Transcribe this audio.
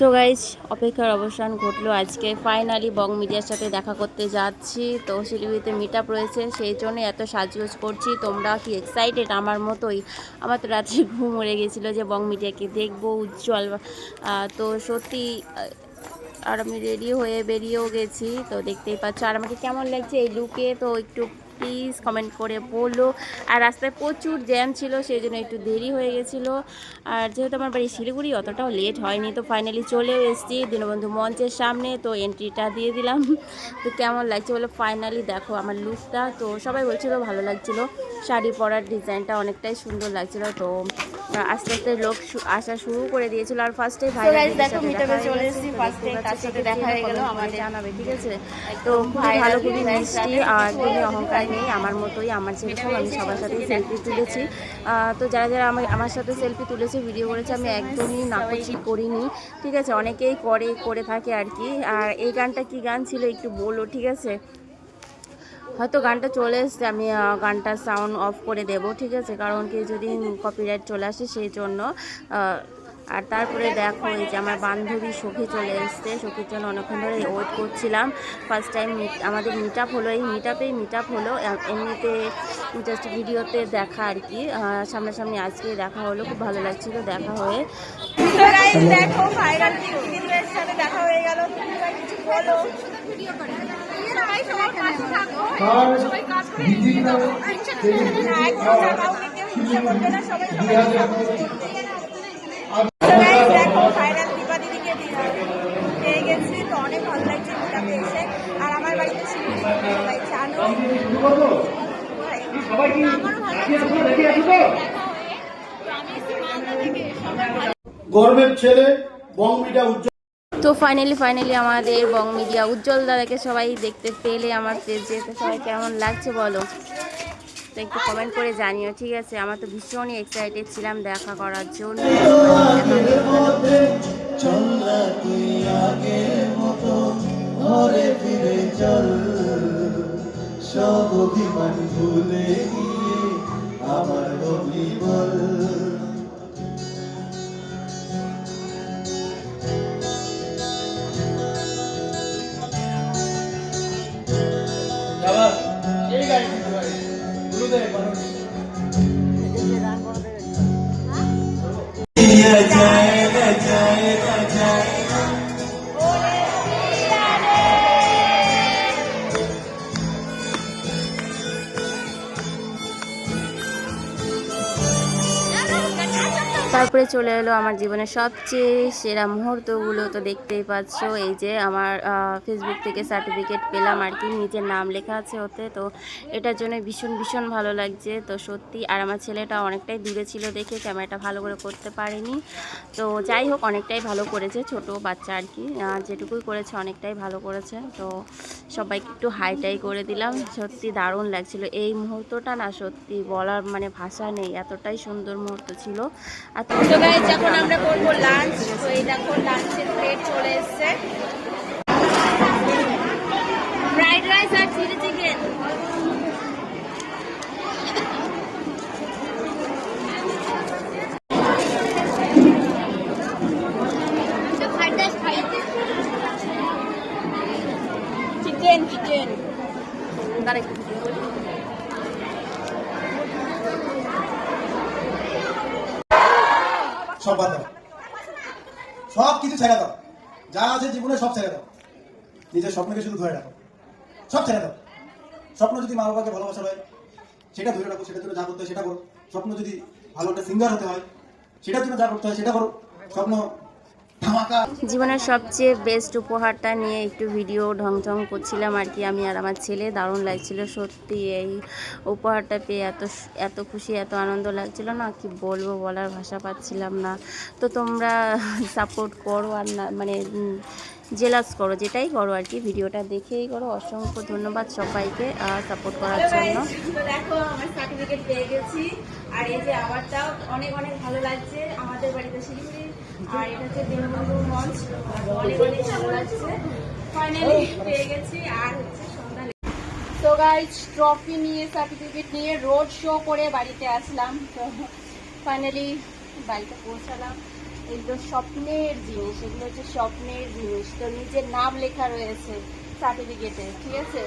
So guys অপেক্ষার অবসান ঘটলো। আজকে ফাইনালি বং মিডিয়ার সাথে দেখা করতে যাচ্ছি। তো শিলিগুড়িতে মিট আপ রয়েছে, সেই জন্য এত সাজগোজ করছি। তোমরা কি এক্সাইটেড আমার মতোই। আমার তো রাত্রে ঘুম উড়ে গেছিল যে বং মিডিয়াকে দেখব উজ্জ্বল। তো সত্যি আর আমি রেডি হয়ে বেরিয়েও গেছি। তো দেখতেই পাচ্ছ। আর আমাকে কেমন লাগছে এই লুকে তো একটু প্লিজ কমেন্ট করে বলো। আর রাস্তায় প্রচুর জ্যাম ছিল সেই জন্য একটু দেরি হয়ে গেছিল। আর যেহেতু আমার বাড়ি শিলিগুড়ি, অতটাও লেট হয়নি। তো ফাইনালি চলেও এসেছি দীনবন্ধু মঞ্চের সামনে। তো এন্ট্রিটা দিয়ে দিলাম। তো কেমন লাগছে বলে? ফাইনালি দেখো আমার লুকটা তো সবাই বলছিল ভালো লাগছিল। শাড়ি পরার ডিজাইনটা অনেকটাই সুন্দর লাগছিল। তো আস্তে আস্তে লোক আসা শুরু করে দিয়েছিল আর ফার্স্টে ভাই দেখো চলে দেখা হয়ে গেল আমাদের। জানাবে ঠিক আছে? তো খুবই ভালো খুবই মিষ্টি আর একদমই অহংকার নেই আমার মতোই আমার যেরকম আমি সবার সাথে সেলফি তুলেছি। তো যারা যারা আমার আমার সাথে সেলফি তুলেছে ভিডিও করেছে আমি একদমই নাকচি করিনি ঠিক আছে? অনেকেই করে করে থাকে আর কি। আর এই গানটা কি গান ছিল একটু বলো ঠিক আছে? হয়তো গানটা চলে এসছে আমি গানটার সাউন্ড অফ করে দেব ঠিক আছে? কারণ কি যদি কপিরাইট চলে আসে সেই জন্য আর তারপরে দেখো এই যে আমার বান্ধবী সখী চলে এসছে সখীর জন্য অনেকক্ষণ ধরে ওয়েট করছিলাম। ফার্স্ট টাইম আমাদের মিট আপ হলো এই মিট আপেই মিট আপ হলো এমনিতে জাস্ট ভিডিওতে দেখা আর কি সামনাসামনি আজকে দেখা হলো খুব ভালো লাগছিল দেখা হয়ে। দেখো ভাইরাল দেখা হয়ে গেল কিছু বলো। সবাই সবার পাশে থাকো সবাই কাজ করে না, একদম না, কাউকে কেউ হিংসা করবে না, সবাই সবাইকে support করবে। তো guys, দেখো ভাইরাল দীপা দিদিকে দি- পেয়ে গেছি তো অনেক ভালো লাগছে দীপাকে এসে আর আমার গর্বের ছেলে বংবিটা উজ্জ্বল তো ফাইনালি ফাইনালি আমাদের বং মিডিয়া উজ্জ্বল দাদাকে সবাই দেখতে পেলে, আমার পেজে তো সবাই কেমন লাগছে বলো? তো একটু কমেন্ট করে জানিও, ঠিক আছে? আমার তো ভীষণই এক্সাইটেড ছিলাম দেখা করার জন্য। সব অভিমান ভুলে yeah, yeah. তারপরে চলে এলো আমার জীবনের সবচেয়ে সেরা মুহূর্তগুলো তো দেখতেই পাচ্ছ। এই যে আমার ফেসবুক থেকে সার্টিফিকেট পেলাম আর কি, নিজের নাম লেখা আছে ওতে। তো এটার জন্য ভীষণ ভীষণ ভালো লাগছে। তো সত্যি, আর আমার ছেলেটা অনেকটাই দূরে ছিল দেখে ক্যামেরাটা ভালো করে করতে পারেনি। তো যাই হোক, অনেকটাই ভালো করেছে, ছোট বাচ্চা আর কি। যেটুকুই করেছে অনেকটাই ভালো করেছে। তো সবাইকে একটু হাইটাই করে দিলাম। সত্যি দারুণ লাগছিল। এই মুহূর্তটা না সত্যি বলার মানে ভাষা নেই। এতটাই সুন্দর মুহূর্ত ছিল। তো আমরা করব লাঞ্চ তো এই লাঞ্চের প্লেট চলে এসছে। ফ্রাইড রাইস আর চিলি চিকেন চিকেন চিকেন তারা একটু video করে দিন। সব বাদ দাও। সব কিছু ছেড়ে দাও। যা আছে জীবনে সব ছেড়ে দাও। নিজের স্বপ্নকে শুধু ধরে রাখো। সব ছেড়ে দাও। স্বপ্ন যদি মা বাবাকে ভালোবাসা হয় সেটা ধরে রাখো সেটার জন্য যা করতে হয়, সেটা করো। স্বপ্ন যদি ভালো একটা সিঙ্গার হতে হয়, সেটার জন্য যা করতে হয়, সেটা করো। স্বপ্ন জীবনের সবচেয়ে বেস্ট উপহারটা নিয়ে একটু ভিডিও ঢংঢং করছিলাম আর কি আমি আর আমার ছেলে। দারুণ লাগছিল সত্যি এই উপহারটা পেয়ে এত এত খুশি এত আনন্দ লাগছিল না? কি বলব বলার ভাষা পাচ্ছিলাম না। তো তোমরা সাপোর্ট করো আর না মানে জেলাস করো যেটাই করো আর কি ভিডিওটা দেখেই করো। অসংখ্য ধন্যবাদ সবাইকে সাপোর্ট করার জন্য। দেখো আমার সার্টিফিকেট পেয়ে গেছি। আর এই যে আমারটাও অনেক অনেক ভালো লাগছে। আমাদের বাড়িতে শিলিগুড়ি আর এটা হচ্ছে মঞ্চ অনেক অনেক লাগছে ফাইনালি পেয়ে গেছি আর হচ্ছে সন্ধ্যা তো গাইজ ট্রফি নিয়ে সার্টিফিকেট নিয়ে রোড শো করে বাড়িতে আসলাম। তো ফাইনালি বাড়িতে পৌঁছালাম। এগুলো স্বপ্নের জিনিস এগুলো হচ্ছে স্বপ্নের জিনিস। তো নিজের নাম লেখা রয়েছে সার্টিফিকেটে ঠিক আছে?